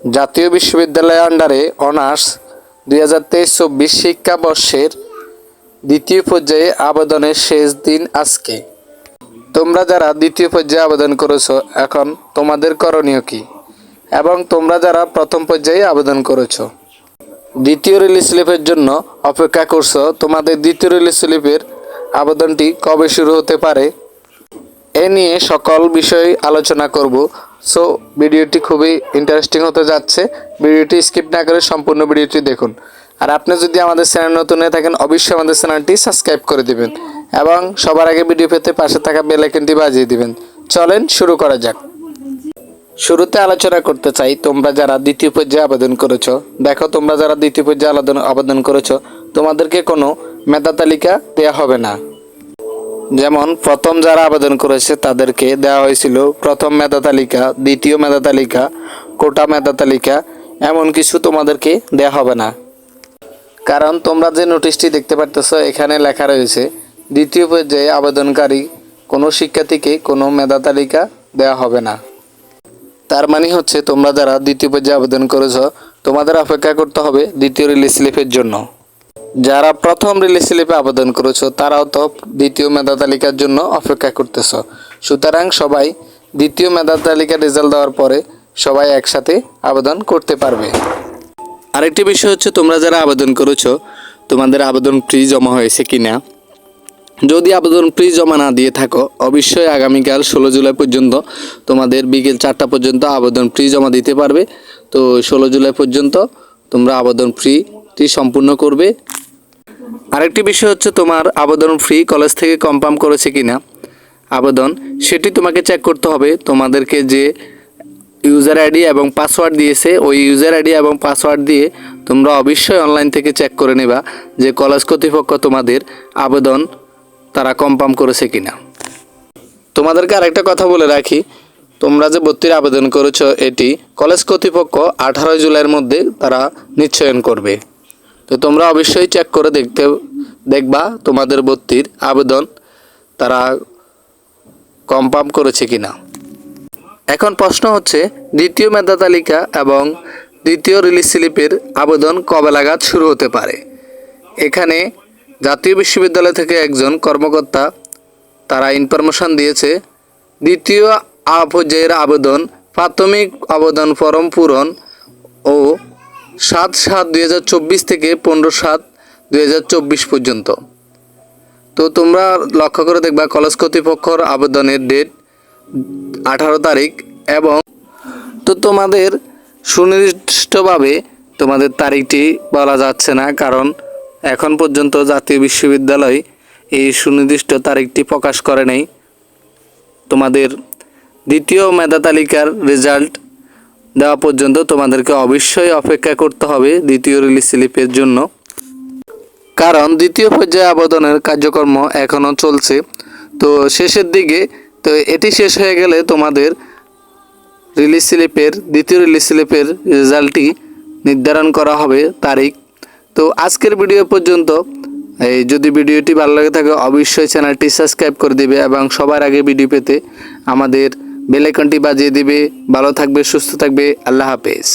জাতীয় বিশ্ববিদ্যালয় আন্ডারে অনার্স দুই হাজার তেইশ চব্বিশ শিক্ষাবর্ষের দ্বিতীয় পর্যায়ে আবেদনের শেষ দিন আজকে। তোমরা যারা দ্বিতীয় পর্যায়ে আবেদন করেছ, এখন তোমাদের করণীয় কি? এবং তোমরা যারা প্রথম পর্যায়ে আবেদন করেছ, দ্বিতীয় রিলিজ স্লিপের জন্য অপেক্ষা করছ, তোমাদের দ্বিতীয় রিলিজ স্লিপের আবেদনটি কবে শুরু হতে পারে? এ নিয়ে সকল বিষয় আলোচনা করব। সো ভিডিওটি খুবই ইন্টারেস্টিং হতে যাচ্ছে। ভিডিওটি স্কিপ না করে সম্পূর্ণ ভিডিওটি দেখুন। আর আপনি যদি আমাদের চ্যানেল নতুন হয়ে থাকেন, অবশ্যই আমাদের চ্যানেলটি সাবস্ক্রাইব করে দিবেন। এবং সবার আগে ভিডিও পেতে পাশে থাকা বেল আইকনটি বাজিয়ে দিবেন। চলেন শুরু করা যাক। শুরুতে আলোচনা করতে চাই, তোমরা যারা দ্বিতীয় পর্যায়ে আবেদন করেছ, দেখো তোমরা যারা দ্বিতীয় পর্যায়ে আবেদন আবেদন করেছ, তোমাদেরকে কোনো মেধা তালিকা দেওয়া হবে না। যেমন, প্রথম যারা আবেদন করেছে তাদেরকে দেওয়া হয়েছিল প্রথম মেধা তালিকা, দ্বিতীয় মেধা তালিকা, কোটা মেধা তালিকা, এমন কিছু তোমাদেরকে দেওয়া হবে না। কারণ তোমরা যে নোটিশটি দেখতে পারতেছো, এখানে লেখা রয়েছে, দ্বিতীয় পর্যায়ে আবেদনকারী কোনো শিক্ষার্থীকে কোনো মেধা তালিকা দেওয়া হবে না। তার মানে হচ্ছে, তোমরা যারা দ্বিতীয় পর্যায়ে আবেদন করেছ, তোমাদের অপেক্ষা করতে হবে দ্বিতীয় রিলিজ স্লিপের জন্য। যারা প্রথম রিলিজ স্লিপে আবেদন করেছ, তারাও তো দ্বিতীয় মেধা তালিকার জন্য অপেক্ষা করতেছো। সুতরাং সবাই দ্বিতীয় মেধা তালিকার রেজাল্ট দেওয়ার পরে সবাই একসাথে আবেদন করতে পারবে। আরেকটি বিষয় হচ্ছে, তোমরা যারা আবেদন করেছ, তোমাদের আবেদন ফ্রি জমা হয়েছে কি না যদি আবেদন ফ্রি জমা না দিয়ে থাকো, অবশ্যই আগামীকাল ষোলো জুলাই পর্যন্ত তোমাদের বিকেল চারটা পর্যন্ত আবেদন ফ্রি জমা দিতে পারবে। তো ষোলো জুলাই পর্যন্ত তোমরা আবেদন ফ্রিটি সম্পূর্ণ করবে। আরেকটি বিষয় হচ্ছে তোমার আবেদন ফ্রি কলেজ থেকে কনফার্ম করেছে কিনা? আবেদন, সেটি তোমাকে চেক করতে হবে। তোমাদেরকে যে ইউজার আইডি এবং পাসওয়ার্ড দিয়েছে, ওই ইউজার আইডি এবং পাসওয়ার্ড দিয়ে তোমরা অবশ্যই অনলাইন থেকে চেক করে নেবা যে কলেজ কর্তৃপক্ষ তোমাদের আবেদন তারা কনফার্ম করেছে কি না তোমাদেরকে আরেকটা কথা বলে রাখি, তোমরা যে ভর্তির আবেদন করেছ, এটি কলেজ কর্তৃপক্ষ আঠারোই জুলাইয়ের মধ্যে তারা নিশ্চয়ন করবে। তো তোমরা অবশ্যই চেক করে দেখতে, দেখবা তোমাদের ভর্তির আবেদন তারা কনফার্ম করেছে কিনা। এখন প্রশ্ন হচ্ছে, দ্বিতীয় মেধা তালিকা এবং দ্বিতীয় রিলিজ স্লিপের আবেদন কবে লাগাত শুরু হতে পারে? এখানে জাতীয় বিশ্ববিদ্যালয় থেকে একজন কর্মকর্তা তারা ইনফরমেশন দিয়েছে, দ্বিতীয় পর্যায়ের আবেদন প্রাথমিক আবেদন ফর্ম পূরণ ও সাত সাত দুই থেকে পনেরো সাত দুই পর্যন্ত। তো তোমরা লক্ষ্য করে দেখবা কলেজ কর্তৃপক্ষর আবেদনের ডেট আঠারো তারিখ এবং তো তোমাদের সুনির্দিষ্টভাবে তোমাদের তারিখটি বলা যাচ্ছে না কারণ এখন পর্যন্ত জাতীয় বিশ্ববিদ্যালয় এই সুনির্দিষ্ট তারিখটি প্রকাশ করে নেই। তোমাদের দ্বিতীয় মেধা তালিকার রেজাল্ট দেওয়া পর্যন্ত তোমাদেরকে অবশ্যই অপেক্ষা করতে হবে দ্বিতীয় রিলিজ স্লিপের জন্য। কারণ দ্বিতীয় পর্যায়ে আবেদনের কার্যক্রম এখনও চলছে। তো শেষের দিকে, তো এটি শেষ হয়ে গেলে তোমাদের রিলিজ স্লিপের, দ্বিতীয় রিলিজ স্লিপের রেজাল্টটি নির্ধারণ করা হবে তারিখ। তো আজকের ভিডিও পর্যন্ত, এই যদি ভিডিওটি ভালো লাগে থাকে, অবশ্যই চ্যানেলটি সাবস্ক্রাইব করে দিবে এবং সবার আগে ভিডিও পেতে আমাদের বেল আইকনটি বাজিয়ে দিবে। ভালো থাকবে সুস্থ থাকবে। আল্লাহ হাফেজ।